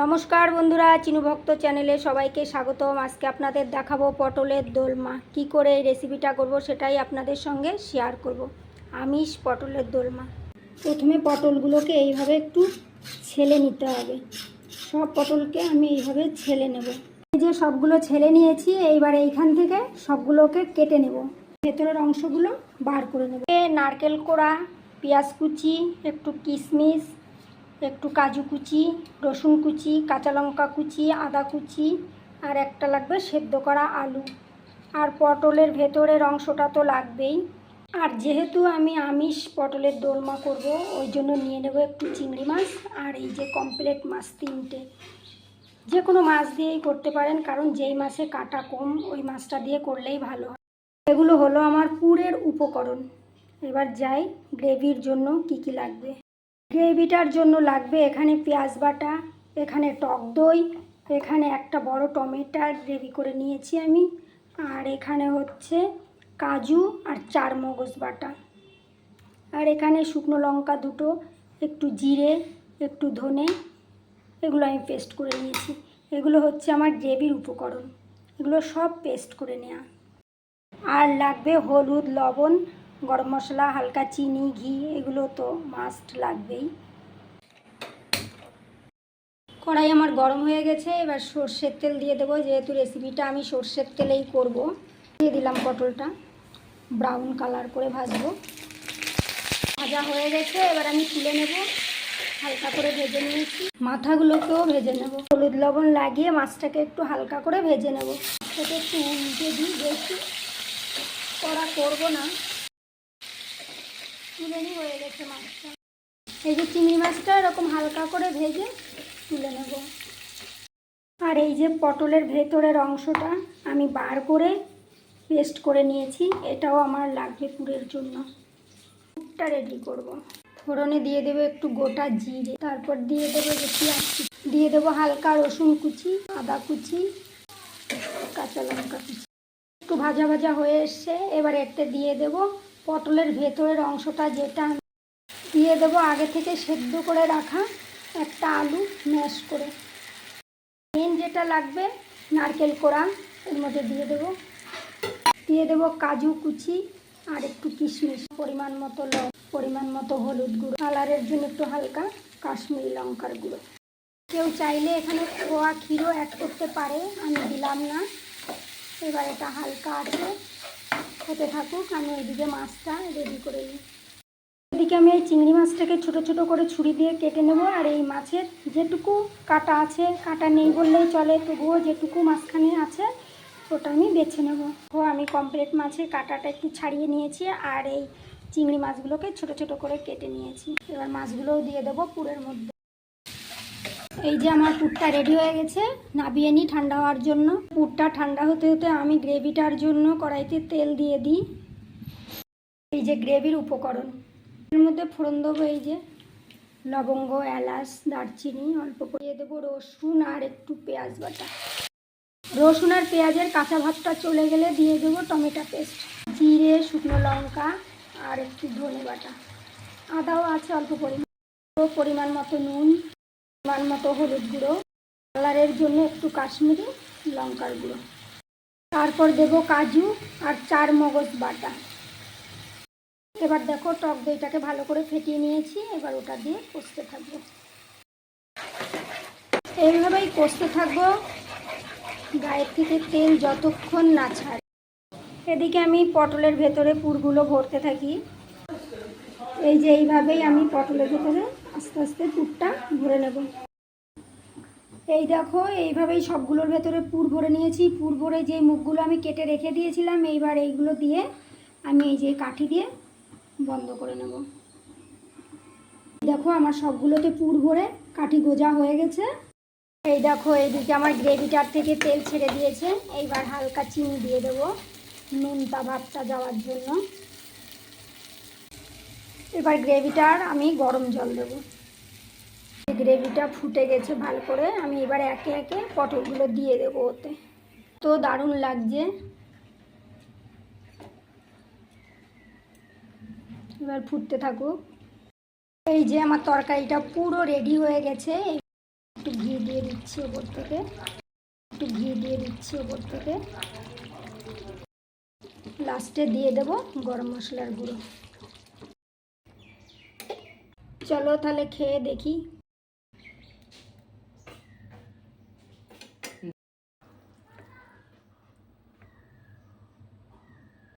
নমস্কার বন্ধুরা চিনুভক্ত চ্যানেলে সবাইকে স্বাগতম। আজকে আপনাদের দেখাবো পটলের দোলমা। কি করে এই রেসিপিটা করব সেটাই আপনাদের সঙ্গে শেয়ার করব। আমিষ পটলের দোলমা। প্রথমে পটলগুলোকে এইভাবে একটু ছেলে নিতে হবে। সব পটলকে আমি এইভাবে ছেলে নেব। এই যে সবগুলো ছেলে নিয়েছি, এইবার এইখান থেকে সবগুলোকে কেটে নেব। ভেতরের অংশগুলো বার করে নেব। নারকেল কোড়া, পেঁয়াজ কুচি, একটু কিশমিশ একটু কাজু কুচি, রসুন কুচি, কাঁচা লঙ্কা কুচি, আদা কুচি আর একটা লাগবে সেদ্ধ করা আলু। আর পটলের ভেতরের অংশটা তো লাগবেই। আর যেহেতু আমি আমিষ পটলের দোলমা করব, ওই জন্য নিয়ে নেব একটু চিংড়ি মাছ আর এই যে কমপ্লেট মাছ তিনটে। যে কোনো মাছ দিয়েই করতে পারেন, কারণ যেই মাছে কাটা কম, ওই মাছটা দিয়ে করলেই ভালো হয়। এগুলো হলো আমার পুরের উপকরণ। এবার যাই, গ্রেভির জন্য কি কি লাগবে। গ্রেভিটার জন্য লাগবে এখানে পেঁয়াজ বাটা, এখানে টক দই, এখানে একটা বড় টমেটোর গ্রেভি করে নিয়েছি আমি। আর এখানে হচ্ছে কাজু আর চার মগজ বাটা। আর এখানে শুকনো লঙ্কা দুটো, একটু জিরে, একটু ধনে, এগুলো আমি পেস্ট করে নিয়েছি। এগুলো হচ্ছে আমার গ্রেভির উপকরণ। এগুলো সব পেস্ট করে নেওয়া আর লাগবে হলুদ, লবণ গরম মশলা, হালকা চিনি, ঘি, এগুলো তো মাস্ট লাগবেই। কড়াই আমার গরম হয়ে গেছে, এবার সর্ষের তেল দিয়ে দেবো, যেহেতু রেসিপিটা আমি সর্ষের তেলেই করব। দিয়ে দিলাম পটলটা ব্রাউন কালার করে ভাজবো। ভাজা হয়ে গেছে, এবার আমি তুলে নেব, হালকা করে ভেজে নিয়েছি। মাথাগুলোকেও ভেজে নেব। হলুদ লবণ লাগিয়ে মাছটাকে একটু হালকা করে ভেজে নেব। সেটা একটু উল্টে দিই বেশি করা করব না তুলে নিই হয়ে গেছে মাছটা। এই যে চিংড়ি মাছটা এরকম হালকা করে ভেজে তুলে নেব। আর এই যে পটলের ভেতরের অংশটা আমি বার করে পেস্ট করে নিয়েছি, এটাও আমার লাগবে পুরের জন্য। পুরটা রেডি করব। ফোড়নে দিয়ে দেবো একটু গোটা জিরে, তারপর দিয়ে দেবো যে পেঁয়াজ দিয়ে দেবো হালকা রসুন কুচি, আদা কুচি, কাঁচা লঙ্কা কুচি। একটু ভাজা ভাজা হয়ে এসছে, এবার এতে দিয়ে দেব পটলের ভেতরের অংশটা যেটা দিয়ে দেবো, আগে থেকে সেদ্ধ করে রাখা একটা আলু ম্যাশ করে। মেন যেটা লাগবে, নারকেল কোড়া, এর মধ্যে দিয়ে দেবো। দিয়ে দেবো কাজু কুচি আর একটু কিশমিশ। পরিমাণ মতো লব পরিমাণ মতো হলুদ গুঁড়ো। কালারের জন্য একটু হালকা কাশ্মীরি লঙ্কার গুঁড়ো। কেউ চাইলে এখানে খোয়া ক্ষীরও অ্যাড করতে পারে, আমি দিলাম না। এবার এটা হালকা আছে। হতে থাকুক, আমি ওইদিকে মাছটা রেডি করে নিই। এদিকে আমি এই চিংড়ি মাছটাকে ছোট ছোট করে ছুরি দিয়ে কেটে নেব, আর এই মাছের যেটুকু কাটা আছে, কাটা নেই বললেই চলে, তবুও যেটুকু মাঝখানে আছে, ওটা আমি বেছে নেব। ও আমি কমপ্লিট মাছের কাটাটা একটু ছাড়িয়ে নিয়েছি, আর এই চিংড়ি মাছগুলোকে ছোট ছোট করে কেটে নিয়েছি। এবার মাছগুলোও দিয়ে দেবো পুরের মধ্যে। এই যে আমার পুরটা রেডি হয়ে গেছে, নাবিয়ে নিই ঠান্ডা হওয়ার জন্য। পুরটা ঠান্ডা হতে হতে আমি গ্রেভিটার জন্য কড়াইতে তেল দিয়ে দিই। এই যে গ্রেভির উপকরণ। এর মধ্যে ফোড়ন দেবো এই যে লবঙ্গ, এলাচ, দারচিনি, অল্প করে দেবো রসুন আর একটু পেঁয়াজ বাটা। রসুন আর পেঁয়াজের কাঁচা ভাতটা চলে গেলে দিয়ে দেবো টমেটো পেস্ট, জিরে, শুকনো লঙ্কা আর একটু ধনে বাটা। আদাও আছে অল্প পরিমাণ পরিমাণ মতো নুন। পরিমাণ মতো হলুদ গুঁড়ো, কালারের জন্য একটু কাশ্মীরি লঙ্কার গুঁড়ো। তারপর দেব কাজু আর চার মগজ বাটা। এবার দেখো টক দইটাকে ভালো করে ফেটিয়ে নিয়েছি, এবার ওটা দিয়ে কষতে থাকব। এইভাবেই কষতে থাকব। গায়ের থেকে তেল যতক্ষণ না ছাড়ে। এদিকে আমি পটলের ভেতরে পুরগুলো ভরতে থাকি। এই যে এইভাবেই আমি পটলের ভেতরে আস্তে আস্তে পুরটা ভরে নেব। এই দেখো, এইভাবেই সবগুলোর ভেতরে পুর ভরে নিয়েছি। পুর ভরে যে মুখগুলো আমি কেটে রেখে দিয়েছিলাম, এইবার এইগুলো দিয়ে আমি এই যে কাঠি দিয়ে বন্ধ করে নেব। দেখো, আমার সবগুলোতে পুর ভরে কাঠি গোজা হয়ে গেছে। এই দেখো, এইদিকে আমার গ্রেভিটার থেকে তেল ছেড়ে দিয়েছে। এইবার হালকা চিনি দিয়ে দেবো, নুনটা ভাবটা যাওয়ার জন্য। এবার গ্রেভিটার আমি গরম জল দেবো। গ্রেভিটা ফুটে গেছে ভালো করে। আমি এবার একে একে পটলগুলো দিয়ে দেবো ওতে। তো দারুণ লাগছে। এবার ফুটতে থাকুক। এই যে আমার তরকারিটা পুরো রেডি হয়ে গেছে। একটু ঘি দিয়ে দিচ্ছি ওপর থেকে। একটু ঘি দিয়ে দিচ্ছি ওপর থেকে। লাস্টে দিয়ে দেব গরম মশলার গুঁড়ো। চলো তাহলে খেয়ে দেখি।